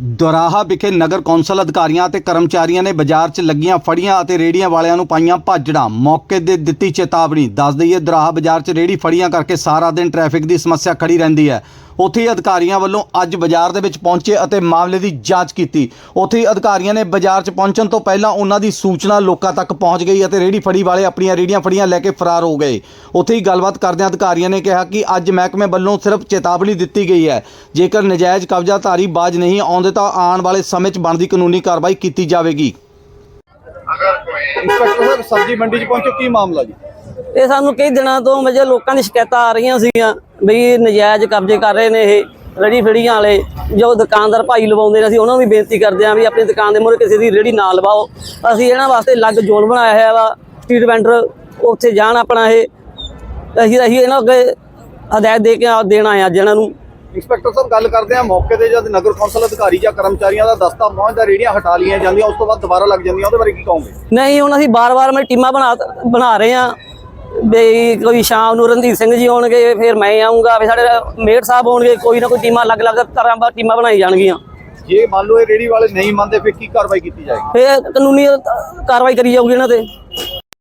ਦੁਰਾਹਾ ਵਿਖੇ ਨਗਰ ਕੌਂਸਲ ਅਧਿਕਾਰੀਆਂ ਅਤੇ ਕਰਮਚਾਰੀਆਂ ਨੇ ਬਾਜ਼ਾਰ 'ਚ ਲੱਗੀਆਂ ਫੜੀਆਂ ਅਤੇ ਰੇੜੀਆਂ ਵਾਲਿਆਂ ਨੂੰ ਪਾਈਆਂ ਭਾਜੜਾਂ। ਮੌਕੇ ਦੇ ਦਿੱਤੀ ਚੇਤਾਵਨੀ। ਦੱਸ ਦਈਏ, ਦੁਰਾਹਾ ਬਾਜ਼ਾਰ 'ਚ ਰੇੜੀ ਫੜੀਆਂ ਕਰਕੇ ਸਾਰਾ ਦਿਨ ਟ੍ਰੈਫਿਕ ਦੀ ਸਮੱਸਿਆ ਖੜੀ ਰਹਿੰਦੀ ਹੈ। ਉੱਥੇ ਹੀ ਅਧਿਕਾਰੀਆਂ ਵੱਲੋਂ ਅੱਜ ਬਾਜ਼ਾਰ ਦੇ ਵਿੱਚ ਪਹੁੰਚੇ ਅਤੇ ਮਾਮਲੇ ਦੀ ਜਾਂਚ ਕੀਤੀ। ਉੱਥੇ ਹੀ ਅਧਿਕਾਰੀਆਂ ਨੇ ਬਾਜ਼ਾਰ 'ਚ ਪਹੁੰਚਣ ਤੋਂ ਪਹਿਲਾਂ ਉਹਨਾਂ ਦੀ ਸੂਚਨਾ ਲੋਕਾਂ ਤੱਕ ਪਹੁੰਚ ਗਈ ਅਤੇ ਰੇੜੀ ਫੜੀ ਵਾਲੇ ਆਪਣੀਆਂ ਰੇੜੀਆਂ ਫੜੀਆਂ ਲੈ ਕੇ ਫਰਾਰ ਹੋ ਗਏ। ਉੱਥੇ ਹੀ ਗੱਲਬਾਤ ਕਰਦਿਆਂ ਅਧਿਕਾਰੀਆਂ ਨੇ ਕਿਹਾ ਕਿ ਅੱਜ ਮਹਿਕਮੇ ਵੱਲੋਂ ਸਿਰਫ ਚੇਤਾਵਨੀ ਦਿੱਤੀ ਗਈ ਹੈ। ਜੇਕਰ ਨਜਾਇਜ਼ ਕਬਜ਼ਾਧਾਰੀ ਬਾਜ ਨਹੀਂ ਆਉਂਦੇ ਤਾਂ ਆਉਣ ਵਾਲੇ ਸਮੇਂ 'ਚ ਬਣਦੀ ਕਾਨੂੰਨੀ ਕਾਰਵਾਈ ਕੀਤੀ ਜਾਵੇਗੀ। ਇੰਸਪੈਕਟਰ ਸਾਹਿਬ, ਸਬਜ਼ੀ ਮੰਡੀ 'ਚ ਪਹੁੰਚੋ ਕੀ ਮਾਮਲਾ ਜੀ? ਇਹ ਸਾਨੂੰ ਕਈ ਦਿਨਾਂ ਤੋਂ ਵਜੇ ਲੋਕਾਂ ਦੀ ਸ਼ਿਕਾਇਤਾਂ ਆ ਰਹੀਆਂ ਸੀਗੀਆਂ ਵੀ ਨਜਾਇਜ਼ ਕਬਜ਼ੇ ਕਰ ਰਹੇ ਨੇ ਇਹ ਰੇੜੀ ਫੜੀਆਂ ਵਾਲੇ ਜੋ ਦੁਕਾਨਦਾਰ ਭਾਈ ਲਵਾਉਂਦੇ ਨੇ ਅਸੀਂ ਉਹਨਾਂ ਨੂੰ ਵੀ ਬੇਨਤੀ ਕਰਦੇ ਹਾਂ ਵੀ ਆਪਣੀ ਦੁਕਾਨ ਦੇ ਮੂਹਰੇ ਕਿਸੇ ਦੀ ਰੇੜੀ ਨਾ ਲਵਾਓ। ਅਸੀਂ ਇਹਨਾਂ ਵਾਸਤੇ ਅਲੱਗ ਜ਼ੋਨ ਬਣਾਇਆ ਹੋਇਆ ਵਾ ਸਟਰੀਟ ਵੈਂਡਰ ਉੱਥੇ ਜਾਣ ਆਪਣਾ ਇਹ। ਅਸੀਂ ਅਸੀਂ ਇਹਨਾਂ ਅੱਗੇ ਹਦਾਇਤ ਦੇ ਕੇ ਆ- ਦੇਣ ਆਏ ਅੱਜ ਇਹਨਾਂ ਨੂੰ। ਇੰਸਪੈਕਟਰ ਸਾਹਿਬ ਗੱਲ ਕਰਦੇ ਆ ਮੌਕੇ ਤੇ ਜਦ ਨਗਰ ਕੌਂਸਲ ਅਧਿਕਾਰੀ ਜਾਂ ਕਰਮਚਾਰੀਆਂ ਦਾ ਦਸਤਾ ਪਹੁੰਚਦਾ ਰੇੜੀਆਂ ਹਟਾ ਲਈਆਂ ਜਾਂਦੀਆਂ ਉਸ ਤੋਂ ਬਾਅਦ ਦੁਬਾਰਾ ਲੱਗ ਜਾਂਦੀਆਂ ਉਹਦੇ ਬਾਰੇ ਕੀ ਕਹੋਗੇ? ਨਹੀਂ ਹੁਣ ਅਸੀਂ ਬਾਰ-ਬਾਰ ਮੈਂ ਟੀਮਾਂ ਬਣਾ ਬਣਾ ਰਹੇ ਹਾਂ। ਵੀ ਕੋਈ ਸ਼ਾਮ ਨੂੰ ਰਣਜੀਤ ਸਿੰਘ ਜੀ ਆਉਣਗੇ ਫਿਰ ਮੈਂ ਆਉਂਗਾ ਫਿਰ ਸਾਡੇ ਮੇਅਰ ਸਾਹਿਬ ਆਉਣਗੇ ਕੋਈ ਨਾ ਕੋਈ ਟੀਮਾਂ ਅਲੱਗ-ਅਲੱਗ ਤਰ੍ਹਾਂ ਦਾ ਟੀਮਾਂ ਬਣਾਈ ਜਾਣਗੀਆਂ। ਜੇ ਮੰਨ ਲਓ ਇਹ ਰੇੜੀ ਵਾਲੇ ਨਹੀਂ ਮੰਨਦੇ ਫਿਰ ਕੀ ਕਾਰਵਾਈ ਕੀਤੀ ਜਾਏਗੀ? ਫਿਰ ਕਾਨੂੰਨੀ ਕਾਰਵਾਈ ਕਰੀ ਜਾਊਗੀ ਇਹਨਾਂ ਤੇ।